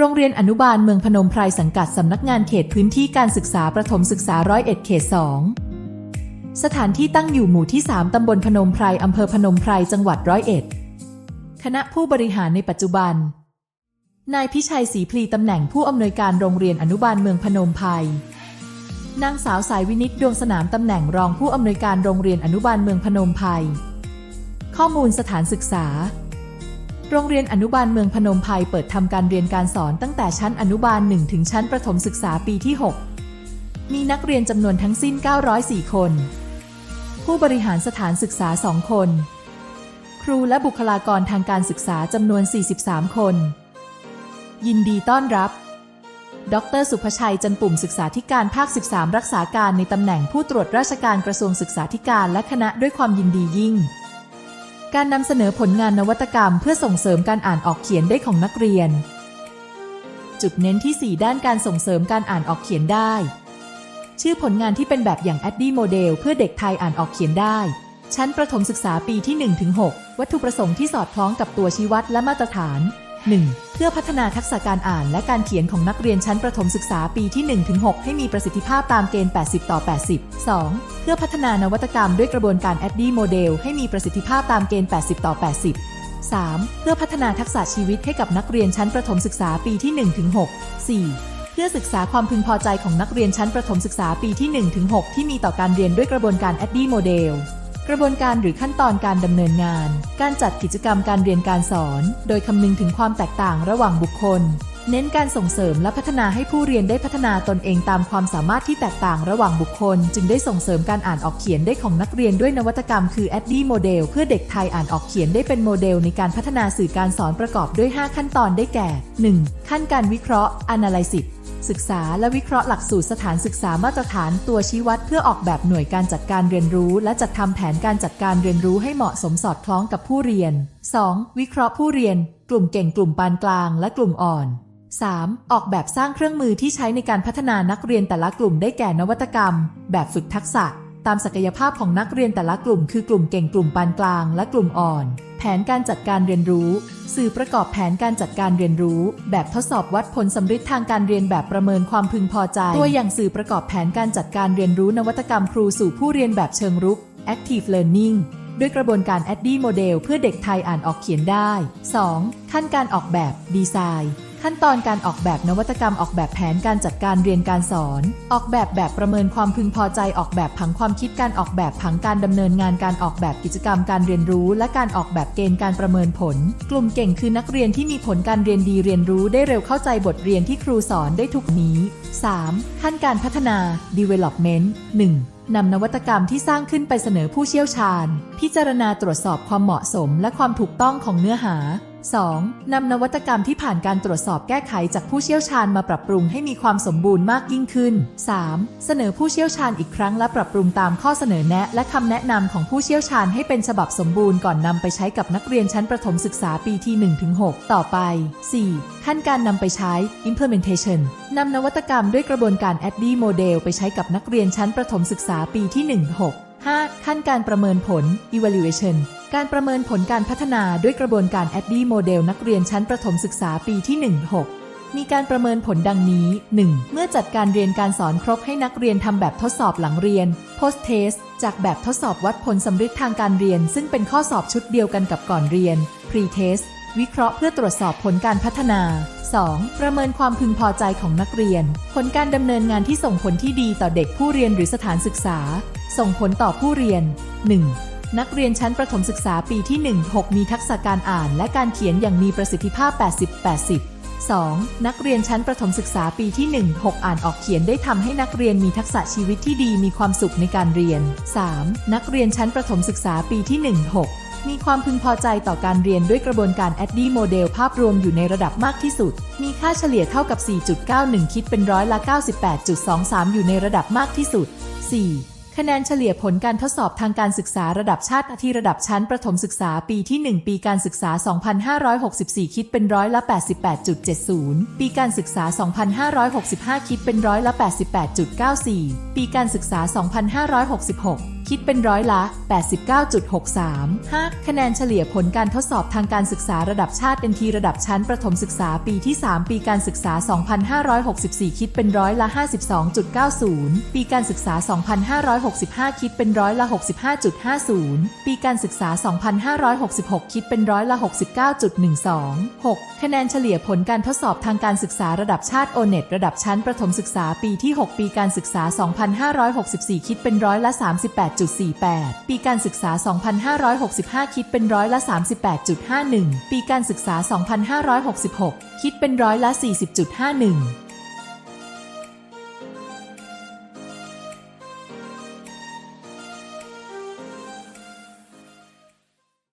โรงเรียนอนุบาลเมืองพนมไพรสังกัดสำนักงานเขตพื้นที่การศึกษาประถมศึกษาร้อยเอ็ดเขต2สถานที่ตั้งอยู่หมู่ที่ 3 ตำบลพนมไพรอำเภอพนมไพรจังหวัดร้อยเอ็ด คณะผู้บริหารในปัจจุบัน นายพิชัยศรีพลีตำแหน่งผู้อำนวยการโรงเรียนอนุบาลเมืองพนมไพร นางสาวสายวินิตดวงสนามตำแหน่งรองผู้อำนวยการโรงเรียนอนุบาลเมืองพนมไพร ข้อมูลสถานศึกษา โรงเรียนอนุบาลเมืองพนมไพรเปิดทำการเรียนการสอนตั้งแต่ชั้นอนุบาล 1 ถึงชั้นประถมศึกษาปีที่ 6 มีนักเรียนจำนวนทั้งสิ้น 904 คน ผู้บริหารสถานศึกษา 2 คน ครูและบุคลากรทางการศึกษาจำนวน 43 คน ยินดีต้อนรับ ดร สุภชัย จันปุ่มศึกษาธิการภาค 13 รักษาการในตำแหน่งผู้ตรวจราชการกระทรวงศึกษาธิการและคณะด้วยความยินดียิ่ง การนำเสนอผลงานนวัตกรรมเพื่อส่งเสริมการอ่านออกเขียนได้ของนักเรียน จุดเน้นที่ 4 ด้านการส่งเสริมการอ่านออกเขียนได้ ชื่อผลงานที่เป็นแบบอย่าง a d d y Model เพื่อเด็กไทยอ่านออกเขียนได้ ชั้นประถมศึกษาปีที่ 1-6 วัตถุประสงค์ที่สอดคล้องกับตัวชี้วัดและมาตรฐาน 1. เพื่อพัฒนาทักษะการอ่านและการเขียนของนักเรียนชั้นประถมศึกษาปีที่ 1-6 ให้มีประสิทธิภาพตามเกณฑ์ 80 ต่อ 80 2. เพื่อพัฒนานวัตกรรมด้วยกระบวนการ a d d y Model ให้มีประสิทธิภาพตามเกณฑ์ 80 ต่อ 80 3. เพื่อพัฒนาทักษะชีวิตให้กับนักเรียนชั้นประถมศึกษาปีที่1-6 4. เพื่อศึกษาความพึงพอใจของนักเรียนชั้นประถมศึกษาปีที่1-6ที่มีต่อการเรียนด้วยกระบวนการ a d d y Model กระบวนการหรือขั้นตอนการดำเนินงาน การจัดกิจกรรมการเรียนการสอน โดยคำนึงถึงความแตกต่างระหว่างบุคคล เน้นการส่งเสริมและพัฒนาให้ผู้เรียนได้พัฒนาตนเองตามความสามารถที่แตกต่างระหว่างบุคคล จึงได้ส่งเสริมการอ่านออกเขียนได้ของนักเรียนด้วยนวัตกรรมคือ a d d y Model เพื่อเด็กไทยอ่านออกเขียนได้เป็นโมเดลในการพัฒนาสื่อการสอนประกอบด้วย 5 ขั้นตอนได้แก่ 1. ขั้นการวิเคราะห์ Analysis ศึกษาและวิเคราะห์หลักสูตรสถานศึกษามาตรฐานตัวชี้วัดเพื่อออกแบบหน่วยการจัดการเรียนรู้ และจัดทำแผนการจัดการเรียนรู้ให้เหมาะสมสอดคล้องกับผู้เรียน 2. วิเคราะห์ผู้เรียน กลุ่มเก่งกลุ่มปานกลางและกลุ่มอ่อน 3. ออกแบบสร้างเครื่องมือที่ใช้ในการพัฒนานักเรียนแต่ละกลุ่มได้แก่นวัตกรรม แบบฝึกทักษะ ตามศักยภาพของนักเรียนแต่ละกลุ่ม คือกลุ่มเก่งกลุ่มปานกลาง และกลุ่มอ่อน แผนการจัดการเรียนรู้ สื่อประกอบแผนการจัดการเรียนรู้ แบบทดสอบวัดผลสำฤทธิ์ทางการเรียนแบบประเมินความพึงพอใจ ตัวอย่างสื่อประกอบแผนการจัดการเรียนรู้นวัตกรรมครูสู่ผู้เรียนแบบเชิงรุก active learning ด้วยกระบวนการ a d d y Model เพื่อเด็กไทยอ่านออกเขียนได้ 2. ขั้นการออกแบบดีไซน์ ขั้นตอนการออกแบบนวัตกรรมออกแบบแผนการจัดการเรียนการสอน ออกแบบแบบประเมินความพึงพอใจออกแบบผังความคิดการออกแบบผังการดำเนินงานการออกแบบกิจกรรมการเรียนรู้ และการออกแบบเกณฑ์การประเมินผล กลุ่มเก่งคือนักเรียนที่มีผลการเรียนดีเรียนรู้ได้เร็วเข้าใจบทเรียนที่ครูสอนได้ทุกนี้ 3. ขั้นการพัฒนา development 1. นำนวัตกรรมที่สร้างขึ้นไปเสนอผู้เชี่ยวชาญ พิจารณาตรวจสอบความเหมาะสมและความถูกต้องของเนื้อหา 2. นำนวัตกรรมที่ผ่านการตรวจสอบแก้ไขจากผู้เชี่ยวชาญมาปรับปรุงให้มีความสมบูรณ์มากยิ่งขึ้น 3. เสนอผู้เชี่ยวชาญอีกครั้งและปรับปรุงตามข้อเสนอแนะและคำแนะนำของผู้เชี่ยวชาญให้เป็นฉบับสมบูรณ์ก่อนนำไปใช้กับนักเรียนชั้นประถมศึกษาปีที่ 1-6 ต่อไป 4. ขั้นการนำไปใช้ implementation นำนวัตกรรมด้วยกระบวนการ a d d y Model ไปใช้กับนักเรียนชั้นประถมศึกษาปีที่ 1-6 5. ขั้นการประเมินผล evaluation การประเมินผลการพัฒนาด้วยกระบวนการ a d d y Model นักเรียนชั้นประถมศึกษาปีที่ 1-6 มีการประเมินผลดังนี้ 1. เมื่อจัดการเรียนการสอนครบให้นักเรียนทำแบบทดสอบหลังเรียน post test จากแบบทดสอบวัดผลสำฤทธิ์ทางการเรียน ซึ่งเป็นข้อสอบชุดเดียวกันกับก่อนเรียน pre test วิเคราะห์เพื่อตรวจสอบผลการพัฒนา 2. ประเมินความพึงพอใจของนักเรียน ผลการดำเนินงานที่ส่งผลที่ดีต่อเด็กผู้เรียนหรือสถานศึกษา ส่งผลต่อผู้เรียน 1. นักเรียนชั้นประถมศึกษาปีที่ 1-6 มีทักษะการอ่านและการเขียนอย่างมีประสิทธิภาพ 80-80 2. นักเรียนชั้นประถมศึกษาปีที่ 1-6 อ่านออกเขียนได้ทำให้นักเรียนมีทักษะชีวิตที่ดีมีความสุขในการเรียน 3. นักเรียนชั้นประถมศึกษาปีที่ 1-6 มีความพึงพอใจต่อการเรียนด้วยกระบวนการ a d d y Model ภาพรวมอยู่ในระดับมากที่สุด มีค่าเฉลี่ยเท่ากับ 4.91 คิดเป็นร้อยละ 98.23 อยู่ในระดับมากที่สุด 4. คะแนนเฉลี่ยผลการทดสอบทางการศึกษาระดับชาติที่ระดับชั้นประถมศึกษาปีที่ 1 ปีการศึกษา 2564 คิดเป็นร้อยละ 88.70 ปีการศึกษา 2565 คิดเป็นร้อยละ 88.94 ปีการศึกษา 2566 คิดเป็นร้อยละ 89.63 5. คะแนนเฉลี่ยผลการทดสอบทางการศึกษาระดับชาติ NT ระดับชั้นประถมศึกษาปีที่ 3 ปีการศึกษา 2564 คิดเป็นร้อยละ 52.90 ปีการศึกษา 2565 คิดเป็นร้อยละ 65.50 ปีการศึกษา 2566 คิดเป็นร้อยละ 69.12 6. คะแนนเฉลี่ยผลการทดสอบทางการศึกษาระดับชาติ ONET ระดับชั้นประถมศึกษาปีที่ 6 ปีการศึกษา 2564 คิดเป็นร้อยละ38.48 ปีการศึกษา 2565 คิดเป็นร้อยละ 38.51 ปีการศึกษา 2566 คิดเป็นร้อยละ 40.51